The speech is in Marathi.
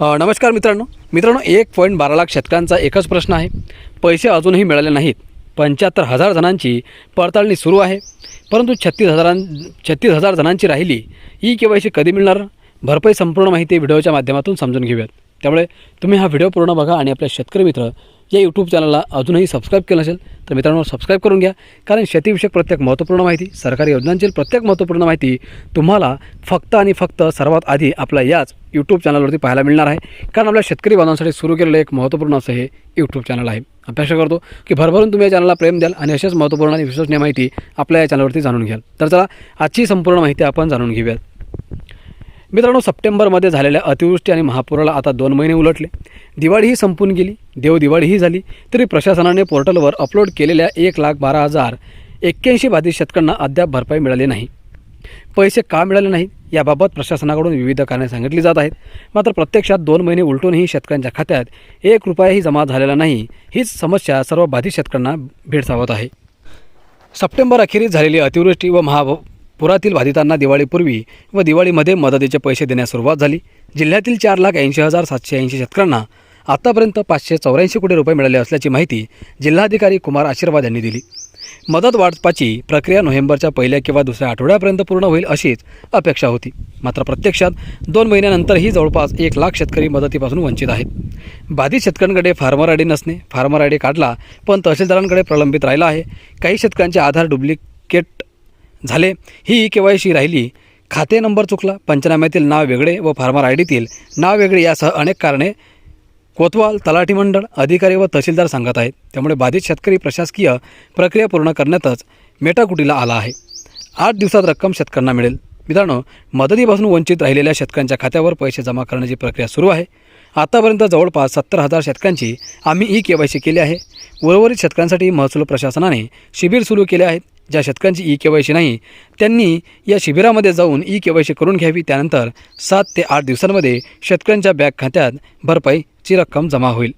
नमस्कार मित्रांनो. मित्रांनो एक पॉईंट बारा लाख शेतकऱ्यांचा एकच प्रश्न आहे. पैसे अजूनही मिळाले नाहीत. पंच्याहत्तर हजार जणांची पडताळणी सुरू आहे. परंतु छत्तीस हजारां छत्तीस हजार जणांची राहिली ई के वाय सी कधी मिळणार? भरपाई संपूर्ण माहिती व्हिडिओच्या माध्यमातून समजून घेऊयात. त्यामुळे तुम्ही हा व्हिडिओ पूर्ण बघा आणि आपल्या शेतकरी मित्र या यूट्यूब चॅनलला अजूनही सबस्क्राईब केलं नसेल तर मित्रांनो सबस्क्राईब करून घ्या. कारण शेतीविषयक प्रत्येक महत्त्वपूर्ण माहिती सरकारी योजनांची प्रत्येक महत्त्वपूर्ण माहिती तुम्हाला फक्त आणि फक्त सर्वात आधी आपल्या याच यूट्यूब चॅनलवरती पाहायला मिळणार आहे. कारण आपल्या शेतकरी बांधवांसाठी सुरू केलेलं एक महत्त्वपूर्ण असं हे यूट्यूब चॅनल आहे. अपेक्षा करतो की भरभरून तुम्ही या चॅनलला प्रेम द्याल आणि अशाच महत्त्वपूर्ण आणि विश्वसनीय माहिती आपल्या या चॅनलवरती जाणून घ्याल. तर चला आजची संपूर्ण माहिती आपण जाणून घेऊयात. मित्रांनो सप्टेंबरमध्ये झालेल्या अतिवृष्टी आणि महापुराला आता दोन महिने उलटले. दिवाळीही संपून गेली देव दिवाळीही झाली तरी प्रशासनाने पोर्टलवर अपलोड केलेल्या एक लाख बारा हजार एक्क्याऐंशी बाधित शेतकऱ्यांना अद्याप भरपाई मिळाली नाही. पैसे का मिळाले नाहीत? याबाबत प्रशासनाकडून विविध कारणे सांगितली जात आहेत. मात्र प्रत्यक्षात दोन महिने उलटूनही शेतकऱ्यांच्या खात्यात एक रुपयाही जमा झालेला नाही. हीच समस्या सर्व बाधित शेतकऱ्यांना भेडसावत आहे. सप्टेंबर अखेरीस झालेली अतिवृष्टी व महा पुरातील बाधितांना दिवाळीपूर्वी व दिवाळीमध्ये मदतीचे पैसे देण्यास सुरुवात झाली. जिल्ह्यातील चार लाख ऐंशी हजार सातशे ऐंशी शेतकऱ्यांना आतापर्यंत पाचशे चौऱ्याऐंशी कोटी रुपये मिळाले असल्याची माहिती जिल्हाधिकारी कुमार आशीर्वाद यांनी दिली. मदत वाटपाची प्रक्रिया नोव्हेंबरच्या पहिल्या किंवा दुसऱ्या आठवड्यापर्यंत पूर्ण होईल अशीच अपेक्षा होती. मात्र प्रत्यक्षात दोन महिन्यानंतरही जवळपास एक लाख शेतकरी मदतीपासून वंचित आहेत. बाधित शेतकऱ्यांकडे फार्मर आय डी नसणे फार्मर आय डी काढला पण तहसीलदारांकडे प्रलंबित राहिला आहे. काही शेतकऱ्यांचे आधार डुप्लिकेट झाले ही के वाय सी राहिली. खाते नंबर चुकला पंचनाम्यातील नाव वेगळे व फार्मर आय डीतील नाव वेगळे यासह अनेक कारणे कोतवाल तलाठी मंडळ अधिकारी व तहसीलदार सांगत आहेत त्यामुळे बाधित शेतकरी प्रशासकीय प्रक्रिया पूर्ण करण्यातच मेटाकुटीला आला आहे. आठ दिवसात रक्कम शेतकऱ्यांना मिळेल. मित्रांनो मदतीपासून वंचित राहिलेल्या शेतकऱ्यांच्या खात्यावर पैसे जमा करण्याची प्रक्रिया सुरू आहे. आतापर्यंत जवळपास सत्तर हजार शेतकऱ्यांची आम्ही ई के वाय सी केली आहे. उर्वरित शेतकऱ्यांसाठी महसूल प्रशासनाने शिबिर सुरू केले आहेत. ज्या शेतकऱ्यांची ई के वाय सी नाही त्यांनी या शिबिरामध्ये जाऊन ई के वाय सी करून घ्यावी. त्यानंतर सात ते आठ दिवसांमध्ये शेतकऱ्यांच्या बँक खात्यात भरपाई ची रक्कम जमा होईल.